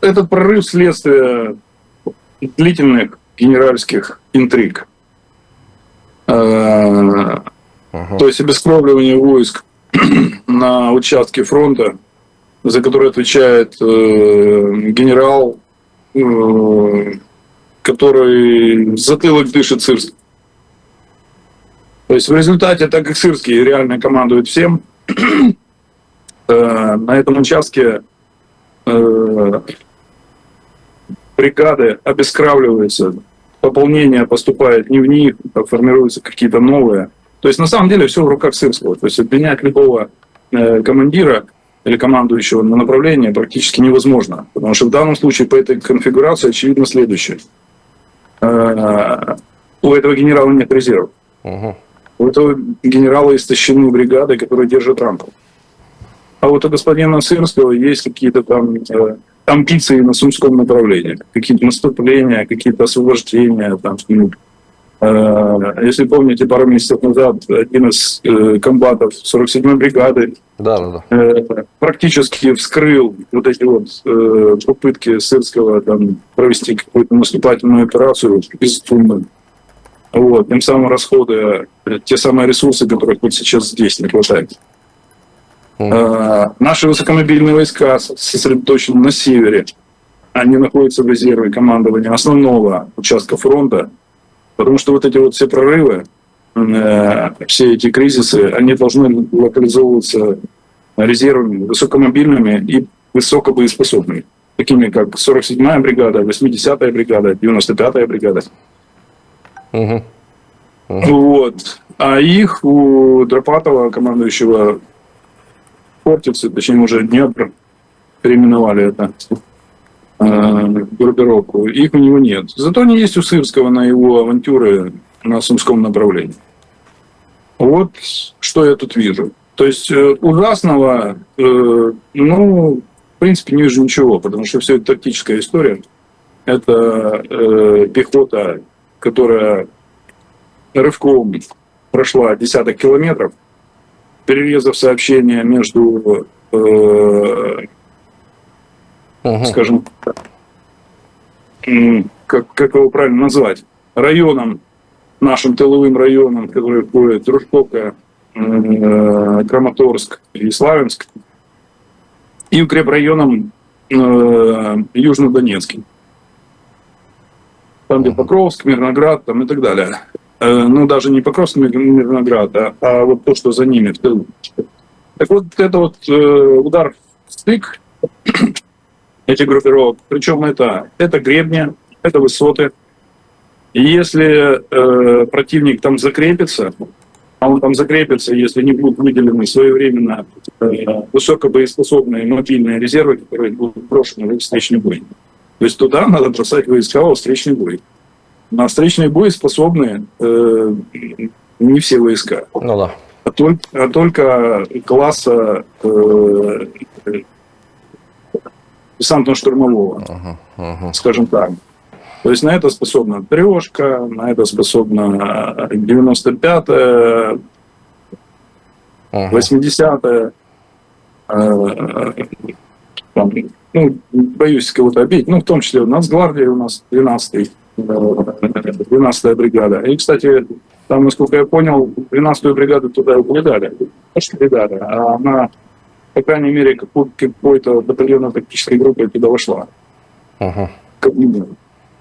этот прорыв следствие длительных генеральских интриг. Э, Ага. То есть обескровливание войск на участке фронта, за который отвечает э, генерал, э, который затылок дышит Сырск. То есть в результате, так как Сырский реально командует всем, э, на этом участке э, бригады обескравливаются, пополнение поступает не в них, а формируются какие-то новые. То есть на самом деле все в руках Сырского. То есть обвинять любого э, командира или командующего на направление практически невозможно. Потому что в данном случае по этой конфигурации очевидно следующее. Э, У этого генерала нет резервов. У этого генерала истощены бригады, которые держат рамку. А вот у господина Сырского есть какие-то там э, амбиции на сумском направлении. Какие-то наступления, какие-то освобождения. Там, ну, э, если помните, пару месяцев назад один из э, комбатов 47-й бригады Да, да, да. э, практически вскрыл вот эти вот э, попытки Сырского там, провести какую-то наступательную операцию безумную. Вот, тем самым расходы, те самые ресурсы, которых вот сейчас здесь не хватает. Э, наши высокомобильные войска сосредоточены на севере. Они находятся в резерве командования основного участка фронта, потому что вот эти вот все прорывы, э, все эти кризисы, они должны локализовываться резервами высокомобильными и высокобоеспособными, такими как 47-я бригада, 80-я бригада, 95-я бригада. Мгм. Вот. А их у Дропатова, командующего Хортицы, точнее уже Днепр, переименовали это э, группировку, их у него нет. Зато они есть у Сырского на его авантюры на Сумском направлении. Вот что я тут вижу. То есть э, ужасного, э, ну, в принципе, не вижу ничего, потому что все это тактическая история. Это э, пехота, которая рывком прошла десяток километров, перерезав сообщение между, э, Мгм. скажем, как, как его правильно назвать, районом, нашим тыловым районом, который входит Дружковка, э, Краматорск и Славянск, и укрепрайоном э, Южнодонецкий. Там, где. Покровск, Мирноград там, и так далее. Э, ну, даже не Покровск, Мир- Мирноград, а, а вот то, что за ними в тылу. Так вот, это вот э, удар в стык этих группировок. Причем это, это гребни, это высоты. И если э, противник там закрепится, а он там закрепится, если не будут выделены своевременно э, высокобоеспособные мобильные резервы, которые будут брошены в встречный бой. То есть туда надо бросать войска во встречный бой. На встречный бой способны э, не все войска, Ну да. а только, а только класса э, э, десантно-штурмового. Ага. скажем так. То есть на это способна трешка, на это способна 95-я, Ага. 80-я. э, там, ну, боюсь кого-то обидеть, ну, в том числе Нацгвардия у нас 12 12-я бригада. И, кстати, там, насколько я понял, 12-ю бригаду туда что передали, а она, по крайней мере, какой- какой-то батальонной тактической группой туда вошла. Ага.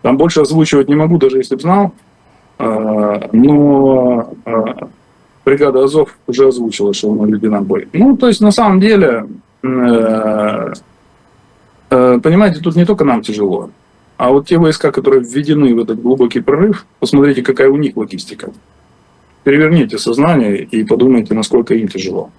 Там больше озвучивать не могу, даже если бы знал. А, Но а, бригада Азов уже озвучила, что введена в бой. Ну, то есть, на самом деле, э, э, понимаете, тут не только нам тяжело, а вот те войска, которые введены в этот глубокий прорыв, посмотрите, какая у них логистика. Переверните сознание и подумайте, насколько им тяжело.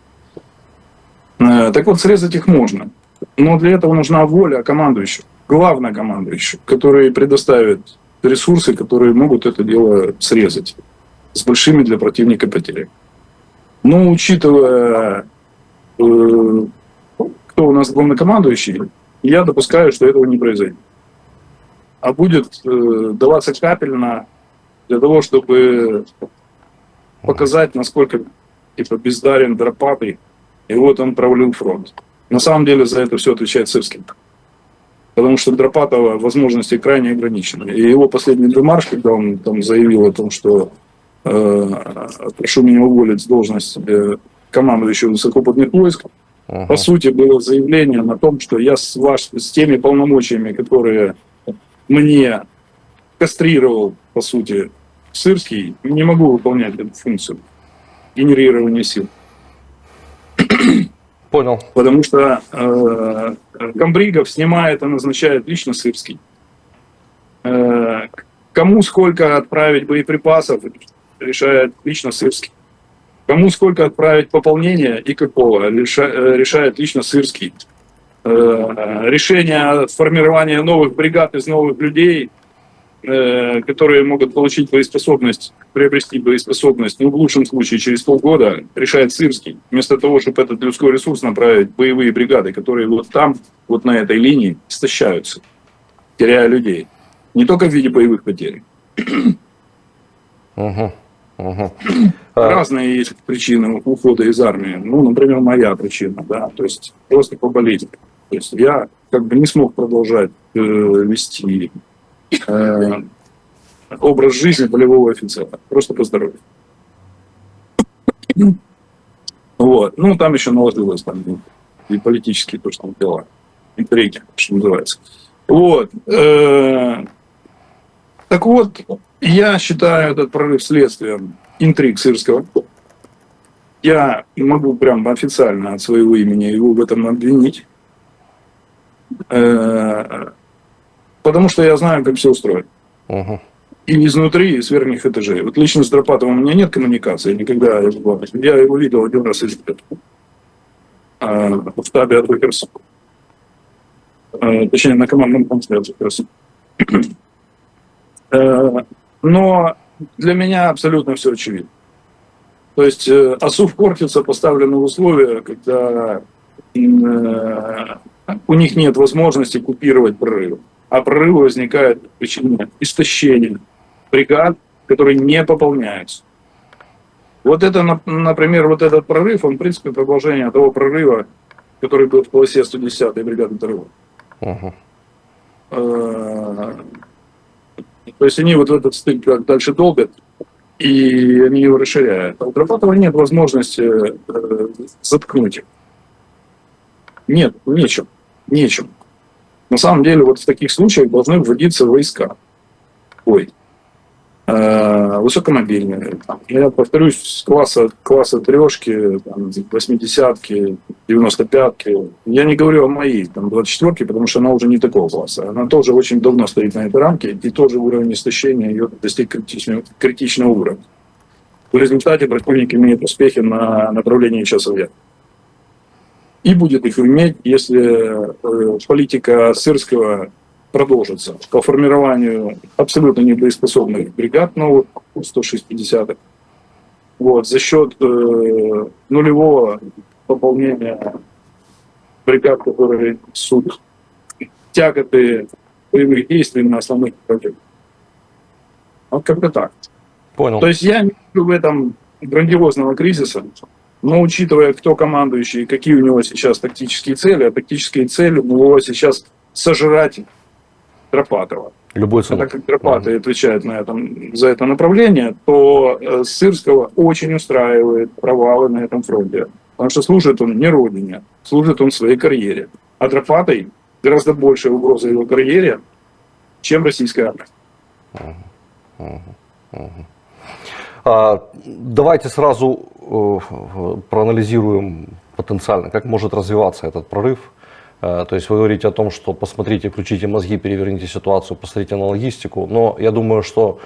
Э, Так вот, срезать их можно. Но для этого нужна воля командующего, главное командующего, который предоставит ресурсы, которые могут это дело срезать с большими для противника потерями. Но учитывая, э, кто у нас главнокомандующий, я допускаю, что этого не произойдет. А будет э, даваться капельно для того, чтобы показать, насколько типа, бездарен Дропатый, и вот он провалил фронт. На самом деле за это все отвечает Сырский. Потому что Дропатова возможности крайне ограничены. И его последний демарш, когда он там заявил о том, что э, прошу меня уволить с должности э, командующего высокопутных войск, Мгм. по сути, было заявление на том, что я с, ваш, с теми полномочиями, которые мне кастрировал, по сути, Сырский, не могу выполнять эту функцию генерирования сил. Понял. Потому что э, комбригов снимает и назначает лично Сырский. Э, кому сколько отправить боеприпасов, решает лично Сырский. Кому сколько отправить пополнения и какого, э, решает лично Сырский. Э, решение о формировании новых бригад из новых людей, э, которые могут получить боеспособность, приобрести боеспособность, ну, в лучшем случае, через полгода, решает Сырский. Вместо того, чтобы этот людской ресурс направить боевые бригады, которые вот там, вот на этой линии, истощаются, теряя людей. Не только в виде боевых потерь. Мгм. Мгм. А, Разные есть причины ухода из армии. Ну, например, моя причина, да, то есть просто по болезни. То есть я как бы не смог продолжать э, вести э, образ жизни полевого офицера, просто по здоровью. Вот. Ну, там еще наложилось там и политические то, что там дела. Интриги, что называется. Вот. Э, Так вот, я считаю этот прорыв следствием интриг Сырского. Я могу прям официально от своего имени его в этом обвинить. Э, Потому что я знаю, как все устроено. мгм. И изнутри, и с верхних этажей. Вот лично с Дропатовым у меня нет коммуникации, никогда я его видел один раз из. А, в штабе от Херсон. А, точнее, на командном пункте от. Э, Но для меня абсолютно все очевидно. То есть э, Асуф Кортица поставлены в условия, когда э, у них нет возможности купировать прорыв. А прорывы возникают по причине истощения бригад, которые не пополняются. Вот это, нап- например, вот этот прорыв, он, в принципе, продолжение того прорыва, который был в полосе 110-й бригады ТРО. Мгм. Э, То есть они вот этот стык как дальше долбят, и они его расширяют. А у Дропатова нет возможности э, заткнуть их. Нет, нечем. Нечем. На самом деле, вот в таких случаях должны вводиться войска. Ой. Э, высокомобильные. Там, я повторюсь, класса, класса трешки, там, 80-ки, 95-ки. Я не говорю о моей, там, 24-ке, потому что она уже не такого класса. Она тоже очень давно стоит на этой рамке, и тоже уровень истощения ее достиг критичного, критичного уровня. В результате противник имеет успехи на направлении часов я. И будет их иметь, если э, политика Сырского продолжится по формированию абсолютно недоеспособных бригад новых, 160 вот, за счет э, нулевого пополнения бригад, которые несут тяготы боевых действий на основных противниках. Вот как-то так. Понял. То есть я не вижу в этом грандиозного кризиса, но учитывая, кто командующий и какие у него сейчас тактические цели, а тактические цели у него сейчас сожрать Тропатова. Любой А ценой. так как Тропатый отвечает на этом, за это направление, то э, Сырского очень устраивает провалы на этом фронте. Потому что служит он не родине, служит он своей карьере. А Тропатый гораздо большая угроза его карьере, чем российская армия. А, Давайте сразу э, проанализируем потенциально, как может развиваться этот прорыв. Э, То есть вы говорите о том, что посмотрите, включите мозги, переверните ситуацию, посмотрите на логистику. Но я думаю, что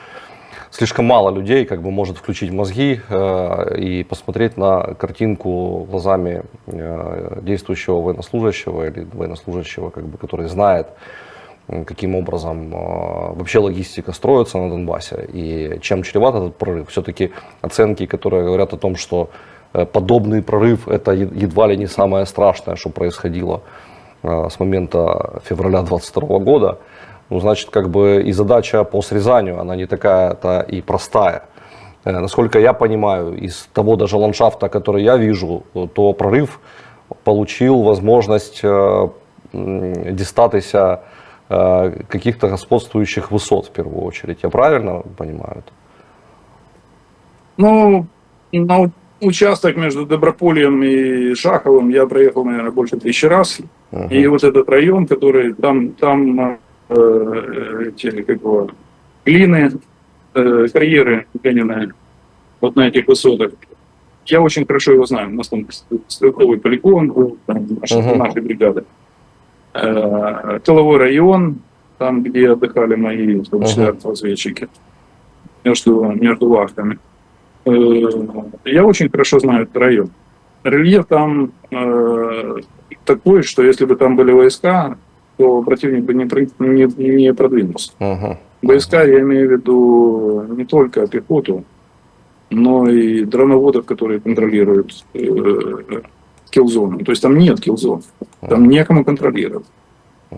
слишком мало людей как бы может включить мозги э, и посмотреть на картинку глазами э, действующего военнослужащего или военнослужащего, как бы, который знает, каким образом вообще логистика строится на Донбассе и чем чреват этот прорыв. Все-таки оценки, которые говорят о том, что подобный прорыв это едва ли не самое страшное, что происходило с момента февраля 22 года. Ну, значит, как бы и задача по срезанию, она не такая-то и простая. Э, Насколько я понимаю, из того даже ландшафта, который я вижу, э, то прорыв получил возможность э, э, каких-то господствующих высот в первую очередь. Я правильно понимаю это? Ну, на участок между Добропольем и Шаховым я проехал, наверное, больше тысячи раз. Мгм. И вот этот район, который там, там э, эти, как его, глины, э, карьеры глиняные, вот на этих высотах, я очень хорошо его знаю. У нас там стрелковый полигон был, там наши, наши бригады. Э, тыловой район, там, где отдыхали мои, в том числе Мгм. разведчики, между, между вахтами. Э, Я очень хорошо знаю этот район. Рельеф там э, такой, что если бы там были войска, то противник бы не, не, не продвинулся. Мгм. Войска, я имею в виду не только пехоту, но и дроноводов, которые контролируют э, киллзону. То есть там нет киллзон, там некому контролировать.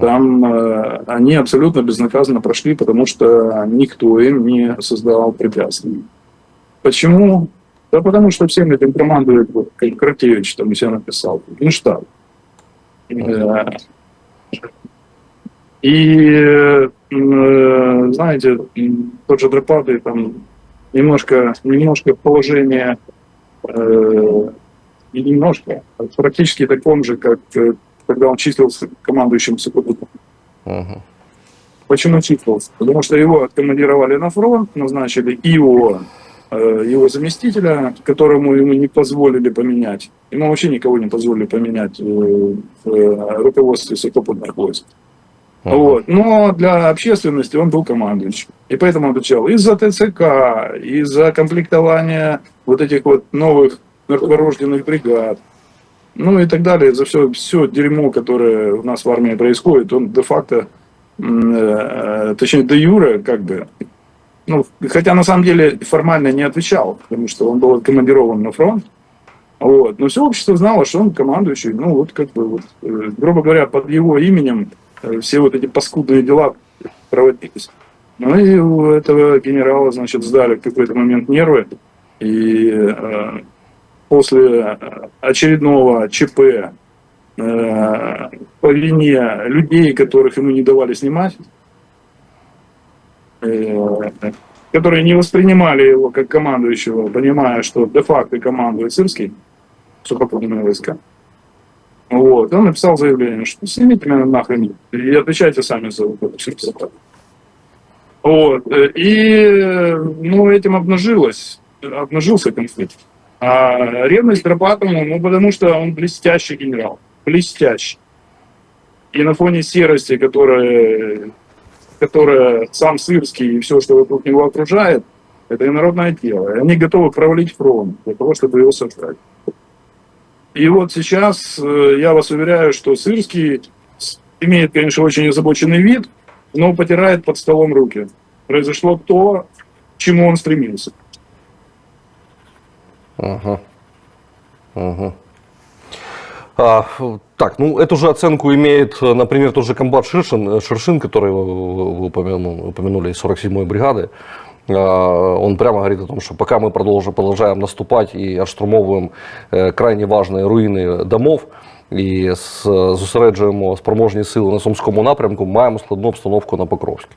Там э, они абсолютно безнаказанно прошли, потому что никто им не создал препятствий. Почему? Да потому что всем этим командует, Кратевич там себя написал, Генштаб. Э, И, э, знаете, тот же Дропатый там немножко, немножко положение, э, не немножко, практически таком же, как э, когда он числился командующим Сухопутом. Мгм. Почему числился? Потому что его откомандировали на фронт, назначили его, э, его заместителя, которому ему не позволили поменять. Ему вообще никого не позволили поменять э, в э, руководстве сухопутных войск. Мгм. Вот. Но для общественности он был командующим. И поэтому отвечал из-за ТЦК, из-за комплектования вот этих вот новых мертворожденных бригад, ну и так далее, за все, все дерьмо, которое у нас в армии происходит, он де-факто, э, точнее, де юре, как бы, ну, хотя на самом деле формально не отвечал, потому что он был командирован на фронт, вот. Но все общество знало, что он командующий, ну вот как бы, вот, э, грубо говоря, под его именем э, все вот эти паскудные дела проводились. Ну и у этого генерала, значит, сдали в какой-то момент нервы, и э, после э, очередного ЧП э, по вине людей, которых ему не давали снимать, которые не воспринимали его как командующего, понимая, что де-факто командует Сырский, сухопутные войска. Вот. Он написал заявление, что снимите меня нахрен и отвечайте сами за это. Вот. э, И ну, этим обнажилось, обнажился конфликт. А ревность к Дробатому, ну, потому что он блестящий генерал. Блестящий. И на фоне серости, которая, которая сам Сырский и все, что вокруг него окружает, это инородное тело. И они готовы провалить фронт для того, чтобы его сожрать. И вот сейчас э, я вас уверяю, что Сырский имеет, конечно, очень озабоченный вид, но потирает под столом руки. Произошло то, к чему он стремился. Ага. Ага. А, ф- так, ну эту же оценку имеет, э, например, тот же комбат Ширшин, э, Шершин, который вы, вы упомяну- упомянули из 47-й бригады. А, Он прямо говорит о том, что пока мы продолжим, продолжаем наступать и отштурмовуємо е, крайне важні руїни домов і с- зосереджуємо спроможні сили на Сумському напрямку, маємо складну обстановку на Покровську.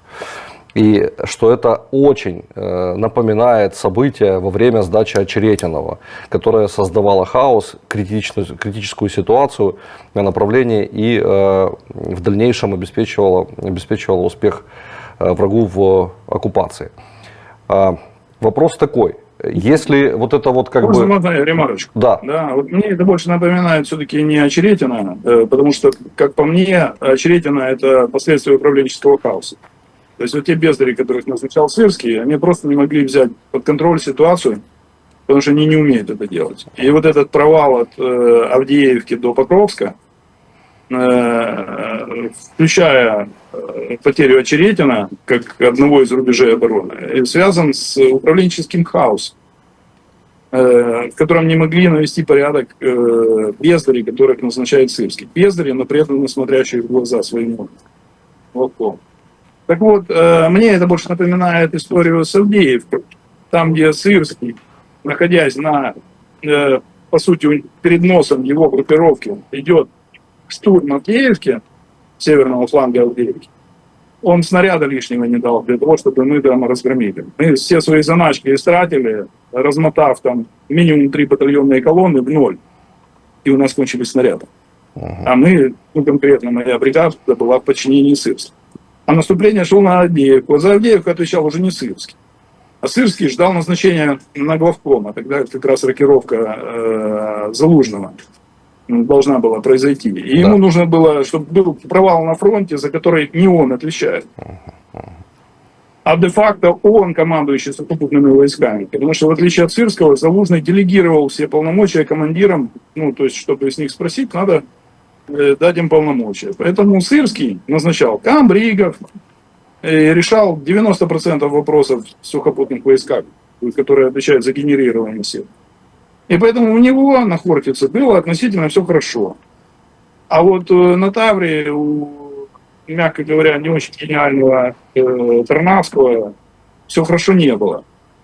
И что это очень э, напоминает события во время сдачи Очеретинова, которая создавала хаос, критичную, критическую ситуацию на направлении и э, в дальнейшем обеспечивала, обеспечивала успех э, врагу в оккупации. А, вопрос такой. Если вот это вот как Можно, бы... можно ремарочку? Да, Да, вот мне это больше напоминает все-таки не Очеретина, э, потому что, как по мне, Очеретина – это последствия управленческого хаоса. То есть вот те бездари, которых назначал Сырский, они просто не могли взять под контроль ситуацию, потому что они не умеют это делать. И вот этот провал от э, Авдеевки до Покровска, э, включая э, потерю Очеретина, как одного из рубежей обороны, связан с управленческим хаосом э, в котором не могли навести порядок э, бездари, которых назначает Сырский. Бездари, но при этом смотрящие в глаза своему волком. Так вот, э, мне это больше напоминает историю с Авдеевкой, там, где Сырский, находясь на, э, по сути, перед носом его группировки, идет штурм Авдеевки, северного фланга Авдеевки, он снаряда лишнего не дал для того, чтобы мы там разгромили. Мы все свои заначки истратили, размотав там минимум три батальонные колонны в ноль. И у нас кончились снаряды. А мы, ну конкретно моя бригада была в подчинении Сырска. А наступление шло на Авдеевку. За Авдеевку отвечал уже не Сырский. А Сырский ждал назначения на главкома. Тогда как раз рокировка э, Залужного должна была произойти. И ему Да. нужно было, чтобы был провал на фронте, за который не он отвечает. А де-факто он командующий сухопутными войсками. Потому что в отличие от Сырского, Залужный делегировал все полномочия командирам. Ну, то есть, чтобы с них спросить, надо дать им полномочия. Поэтому Сырский назначал камбригов, э, решал 90% вопросов сухопутных войсках, которые отвечают за генерирование сил. И поэтому у него на Хортице было относительно все хорошо. А вот э, на Тавре у, мягко говоря, не очень гениального э, Тарнавского все хорошо не было.